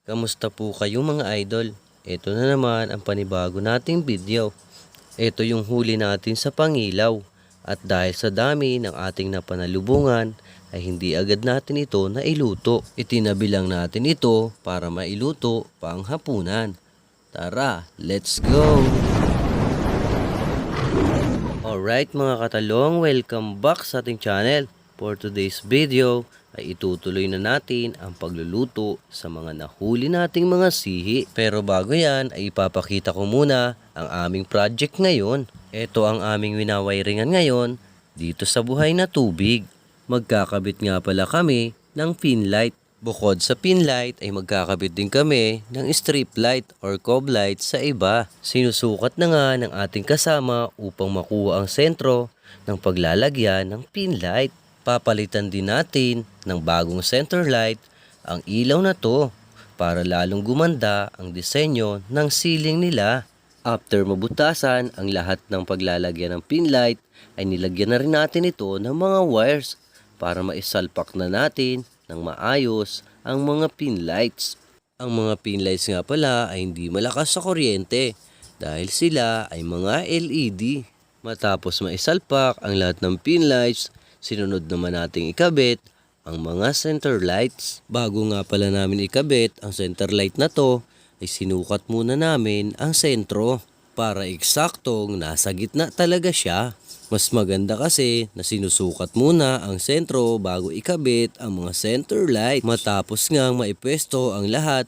Kamusta po kayo mga idol? Ito na naman ang panibago nating video. Ito yung huli natin sa pangilaw. At dahil sa dami ng ating napanalubungan, ay hindi agad natin ito nailuto. Itinabi lang natin ito para mailuto pang hapunan. Tara, let's go! Alright mga katalong, welcome back sa ating channel. For today's video ay itutuloy na natin ang pagluluto sa mga nahuli nating mga sihi. Pero bago yan ay ipapakita ko muna ang aming project ngayon. Ito ang aming winawiringan ngayon dito sa buhay na tubig. Magkakabit nga pala kami ng pin light. Bukod sa pin light ay magkakabit din kami ng strip light or cob light sa iba. Sinusukat na nga ng ating kasama upang makuha ang sentro ng paglalagyan ng pin light. Papalitan din natin ng bagong center light ang ilaw na to para lalong gumanda ang disenyo ng ceiling nila. After mabutasan ang lahat ng paglalagyan ng pin light ay nilagyan na rin natin ito ng mga wires para maisalpak na natin ng maayos ang mga pin lights. Ang mga pin lights nga pala ay hindi malakas sa kuryente dahil sila ay mga LED. Matapos maisalpak ang lahat ng pin lights, sinunod naman nating ikabit ang mga center lights. Bago nga pala namin ikabit ang center light na to, ay sinukat muna namin ang sentro para eksaktong nasa gitna talaga siya. Mas maganda kasi na sinusukat muna ang sentro bago ikabit ang mga center light. Matapos ngang maipwesto ang lahat,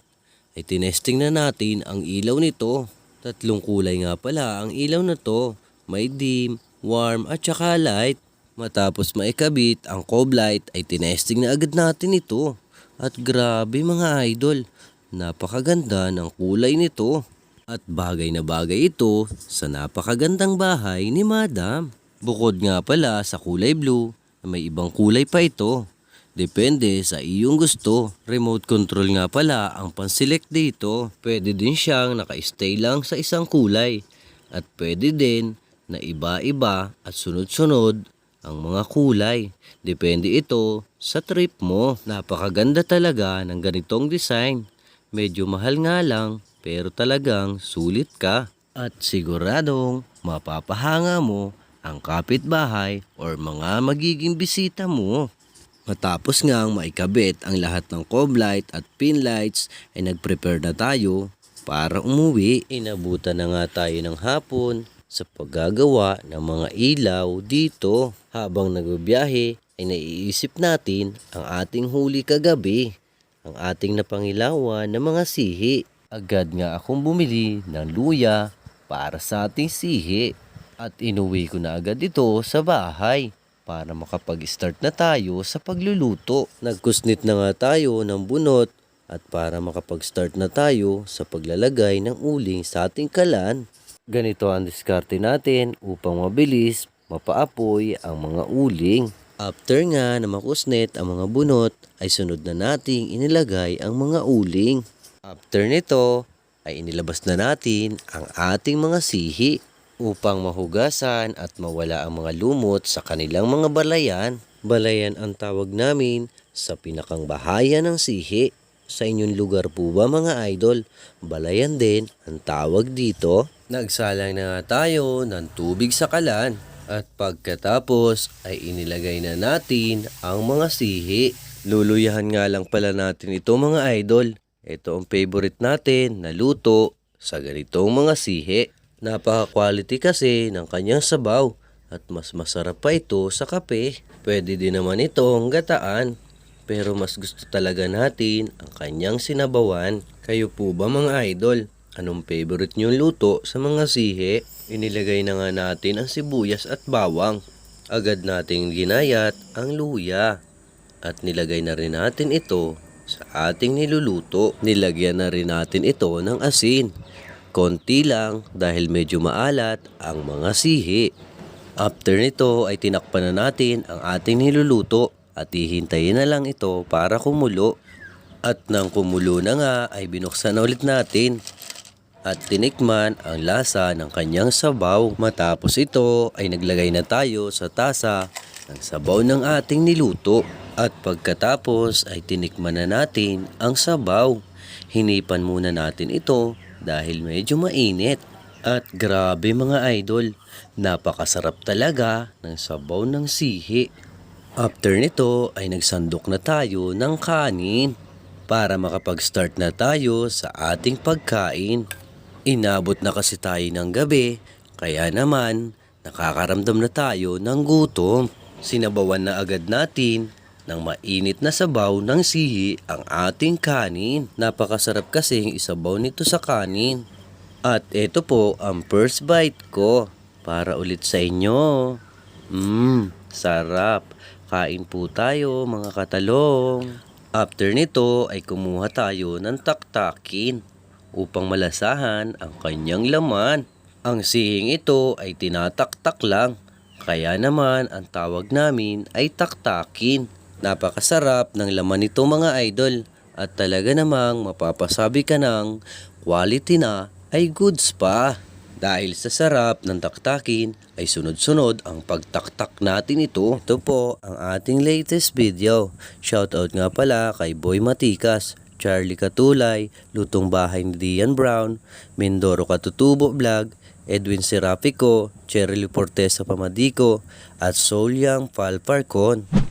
ay tinesting na natin ang ilaw nito. Tatlong kulay nga pala ang ilaw na to. May dim, warm at saka light. Matapos maikabit ang cob light ay tinesting na agad natin ito. At grabe mga idol, napakaganda ng kulay nito. At bagay na bagay ito sa napakagandang bahay ni Madam. Bukod nga pala sa kulay blue, may ibang kulay pa ito. Depende sa iyong gusto. Remote control nga pala ang panselect dito. Pwede din siyang naka-stay lang sa isang kulay. At pwede din na iba-iba at sunod-sunod ang mga kulay. Depende ito sa trip mo. Napakaganda talaga ng ganitong design. Medyo mahal nga lang pero talagang sulit ka. At siguradong mapapahanga mo ang kapitbahay or mga magiging bisita mo. Matapos ngang maikabit ang lahat ng cob light at pin lights ay nag-prepare na tayo para umuwi. Inabutan na nga tayo ng hapon sa paggagawa ng mga ilaw dito. Habang nagbibiyahe ay naiisip natin ang ating huli kagabi, ang ating napangilawan ng mga sihi. Agad nga akong bumili ng luya para sa ating sihi at inuwi ko na agad ito sa bahay para makapag-start na tayo sa pagluluto. Nagkusnit na nga tayo ng bunot at para makapag-start na tayo sa paglalagay ng uling sa ating kalan. Ganito ang diskarte natin upang mabilis mapaapoy ang mga uling. After nga na makusnet ang mga bunot ay sunod na nating inilagay ang mga uling. After nito ay inilabas na natin ang ating mga sihi upang mahugasan at mawala ang mga lumot sa kanilang mga balayan. Balayan ang tawag namin sa pinakang bahaya ng sihi. Sa inyong lugar po ba mga idol? Balayan din ang tawag dito. Nagsalang na nga tayo ng tubig sa kalan at pagkatapos ay inilagay na natin ang mga sihi. Luluyahan nga lang pala natin ito mga idol. Ito ang favorite natin na luto sa ganitong mga sihi. Napaka-quality kasi ng kanyang sabaw at mas masarap pa ito sa kape. Pwede din naman itong gataan. Pero mas gusto talaga natin ang kanyang sinabawan. Kayo po ba mga idol? Anong favorite niyong luto sa mga sihi? Inilagay na nga natin ang sibuyas at bawang. Agad nating ginayat ang luya. At nilagay na rin natin ito sa ating niluluto. Nilagyan na rin natin ito ng asin. Konti lang dahil medyo maalat ang mga sihi. After nito ay tinakpan na natin ang ating niluluto at hihintayin na lang ito para kumulo. At nang kumulo na nga ay binuksan na ulit natin at tinikman ang lasa ng kanyang sabaw. Matapos ito ay naglagay na tayo sa tasa ng sabaw ng ating niluto. At pagkatapos ay tinikman na natin ang sabaw. Hinipan muna natin ito dahil medyo mainit. At grabe mga idol, napakasarap talaga ng sabaw ng sihi. After nito ay nagsandok na tayo ng kanin para makapag-start na tayo sa ating pagkain. Inabot na kasi tayo ng gabi, kaya naman nakakaramdam na tayo ng gutom. Sinabawan na agad natin ng mainit na sabaw ng sihi ang ating kanin. Napakasarap kasi yung isabaw nito sa kanin. At ito po ang first bite ko para ulit sa inyo. Mmm, sarap. Kain po tayo mga katalong. After nito ay kumuha tayo ng taktakin upang malasahan ang kanyang laman. Ang sihing ito ay tinataktak lang. Kaya naman ang tawag namin ay taktakin. Napakasarap ng laman nito mga idol. At talaga namang mapapasabi ka ng quality na ay goods pa. Dahil sa sarap ng taktakin ay sunod-sunod ang pagtaktak natin ito. Ito po ang ating latest video. Shoutout nga pala kay Boy Matikas, Charlie Katulay, Lutong Bahay ni Dian Brown, Mindoro Katutubo Vlog, Edwin Serapico, Cheryl Portesa Pamadico, at Solyang Falparcon.